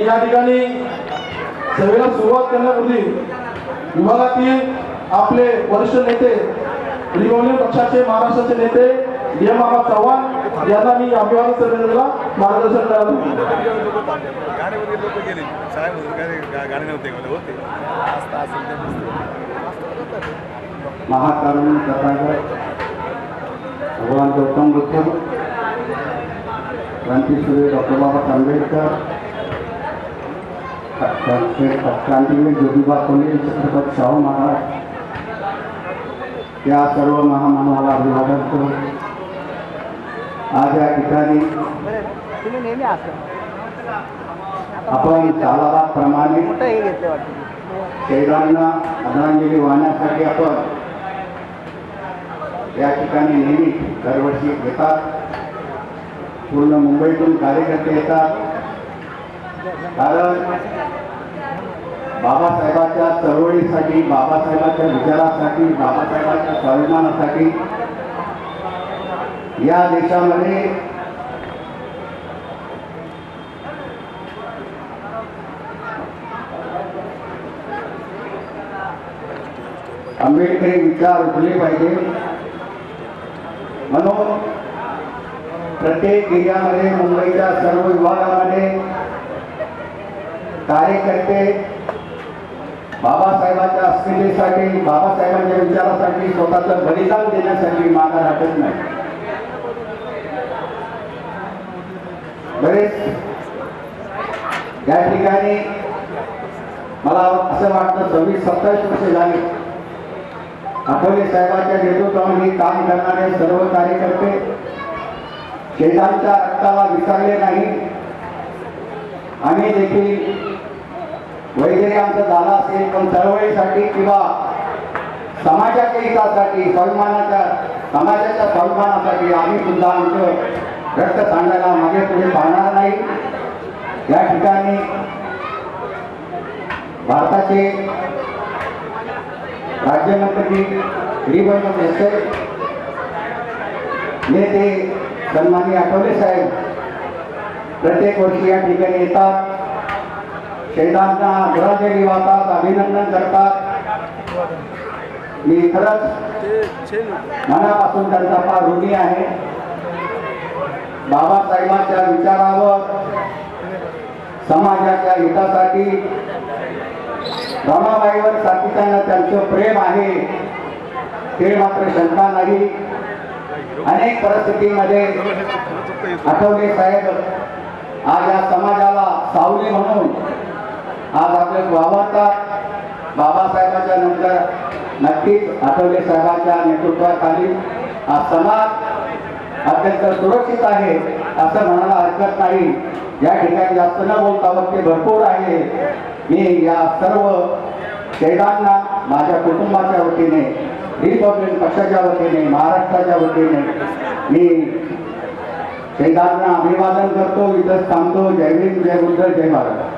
या ठिकाणी सभेला सुरुवात करण्यापूर्वी विभागातील आपले वरिष्ठ नेते रिपब्लिकन पक्षाचे महाराष्ट्राचे नेते एम मामा चव्हाण यांना मी अभिवादन सभेला मार्गदर्शन करायला गाण्यामध्ये गेले काय गाणे नव्हते ते तथागत भगवान गौतम बुद्ध क्रांतीसूर्य डॉक्टर बाबासाहेब आंबेडकर क्रांतीवीर ज्योतिबा फुले छत्रपती शाहू महाराज या सर्व महामानवाला अभिवादन करून आज या ठिकाणी आपण कालाबाप्रमाणे मोठं आदरांजली वाहण्यासाठी आपण या ठिकाणी नेहमी दरवर्षी येतात. पूर्ण मुंबईतून कार्यकर्ते येतात. कारण बाबासाहेबांच्या चळवळीसाठी बाबासाहेबांच्या विचारासाठी बाबासाहेबांच्या स्वाभिमानासाठी या देशामध्ये आंबेडकरी विचार उठले पाहिजे. म्हणून प्रत्येक एरियामध्ये मुंबईच्या सर्व कार्यकर्ते बाबासाहेबांच्या अस्मितेसाठी बाबासाहेबांच्या विचारासाठी स्वतःचं बलिदान देण्यासाठी मागा राहत नाही. बरेच या ठिकाणी मला असं वाटतं सव्वीस सत्तावीस वर्ष झाली. आठवले साहेबांच्या नेतृत्वामध्ये काम करणारे सर्व कार्यकर्ते शेजांच्या रक्ताला विसरले नाही. आम्ही देखील वैद्यरी आमचा झाला असेल पण चळवळीसाठी किंवा समाजाच्या हितासाठी स्वाभिमानाच्या समाजाच्या स्वाभिमानासाठी आम्ही सुद्धा आमचं रक्त सांडायला मागे पुढे पाहणार नाही. या ठिकाणी भारताचे राज्यमंत्री श्रीबंध देसाई नेते सन्मानी आठवले साहेब प्रत्येक वर्षी या ठिकाणी येतात. शहीदांना आदरांजली वाहतात अभिनंदन करतात. मी खरंच मनापासून त्यांचा फार ऋणी आहे. बाबासाहेबांच्या विचारावर समाजाच्या हितासाठी रमाबाईवर सातत्यानं त्यांचं प्रेम आहे ते मात्र शंका नाही. अनेक परिस्थितीमध्ये आठवले साहेब आज या समाजाला सावली म्हणून आज आपले वावरतात बाबासाहेबांच्या नंतर नक्कीच आठवले साहेबांच्या नेतृत्वाखाली हा समाज अत्यंत सुरक्षित आहे असं म्हणायला हरकत नाही. या ठिकाणी जास्त न बोलता ते भरपूर आहे. मी या सर्व शहीदांना माझ्या कुटुंबाच्या वतीने रिपब्लिकन पक्षाच्या वतीने महाराष्ट्राच्या वतीने मी शहीदांना अभिवादन करतो. इथंच थांबतो. जय भीम जय बुद्ध जय भारत.